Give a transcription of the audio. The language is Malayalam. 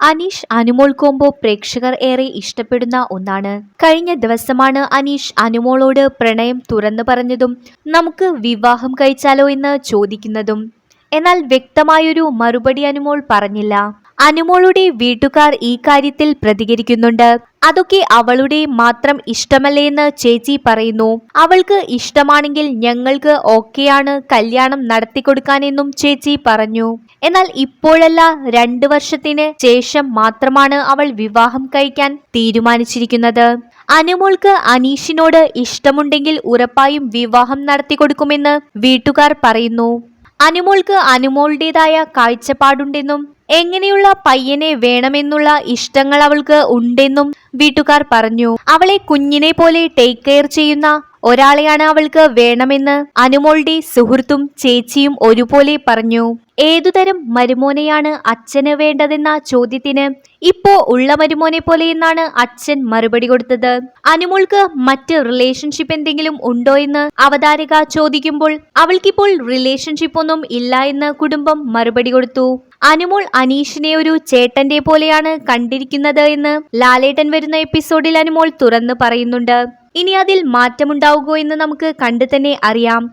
അനീഷ് അനുമോൾ കോംബോ പ്രേക്ഷകർ ഏറെ ഇഷ്ടപ്പെടുന്ന ഒന്നാണ്. കഴിഞ്ഞ ദിവസമാണ് അനീഷ് അനുമോളോട് പ്രണയം തുറന്നു പറഞ്ഞതും നമുക്ക് വിവാഹം കഴിച്ചാലോ എന്ന് ചോദിക്കുന്നതും. എന്നാൽ വ്യക്തമായൊരു മറുപടി അനുമോൾ പറഞ്ഞില്ല. അനുമോളുടെ വീട്ടുകാർ ഈ കാര്യത്തിൽ പ്രതികരിക്കുന്നുണ്ട്. അതൊക്കെ അവളുടെ മാത്രം ഇഷ്ടമല്ലേ എന്ന് ചേച്ചി പറയുന്നു. അവൾക്ക് ഇഷ്ടമാണെങ്കിൽ ഞങ്ങൾക്ക് ഓക്കെയാണ് കല്യാണം നടത്തിക്കൊടുക്കാനെന്നും ചേച്ചി പറഞ്ഞു. എന്നാൽ ഇപ്പോഴല്ല രണ്ടു വർഷത്തിന് ശേഷം മാത്രമാണ് അവൾ വിവാഹം കഴിക്കാൻ തീരുമാനിച്ചിരിക്കുന്നത്. അനുമോൾക്ക് അനീഷിനോട് ഇഷ്ടമുണ്ടെങ്കിൽ ഉറപ്പായും വിവാഹം നടത്തിക്കൊടുക്കുമെന്ന് വീട്ടുകാർ പറയുന്നു. അനുമോൾക്ക് അനുമോളുടേതായ കാഴ്ചപ്പാടുണ്ടെന്നും എങ്ങനെയുള്ള പയ്യനെ വേണമെന്നുള്ള ഇഷ്ടങ്ങൾ അവൾക്ക് ഉണ്ടെന്നും വീട്ടുകാർ പറഞ്ഞു. അവളെ കുഞ്ഞിനെ പോലെ ടേക്ക് കെയർ ചെയ്യുന്ന ഒരാളെയാണ് അവൾക്ക് വേണമെന്ന് അനുമോളുടെ സുഹൃത്തും ചേച്ചിയും ഒരുപോലെ പറഞ്ഞു. ഏതുതരം മരുമോനെയാണ് അച്ഛന് വേണ്ടതെന്ന ചോദ്യത്തിന് ഇപ്പോ ഉള്ള മരുമോനെ പോലെ എന്നാണ് അച്ഛൻ മറുപടി കൊടുത്തത്. അനുമോൾക്ക് മറ്റ് റിലേഷൻഷിപ്പ് എന്തെങ്കിലും ഉണ്ടോ എന്ന് അവതാരക ചോദിക്കുമ്പോൾ അവൾക്കിപ്പോൾ റിലേഷൻഷിപ്പ് ഒന്നും ഇല്ല എന്ന് കുടുംബം മറുപടി കൊടുത്തു. അനുമോൾ അനീഷിനെ ഒരു ചേട്ടന്റെ പോലെയാണ് കണ്ടിരിക്കുന്നത് എന്ന് ലാലേട്ടൻ വരുന്ന എപ്പിസോഡിൽ അനുമോൾ തുറന്നു പറയുന്നുണ്ട്. ഇനി അതിൽ മാറ്റമുണ്ടാവുകയോ എന്ന് നമുക്ക് കണ്ടു തന്നെ അറിയാം.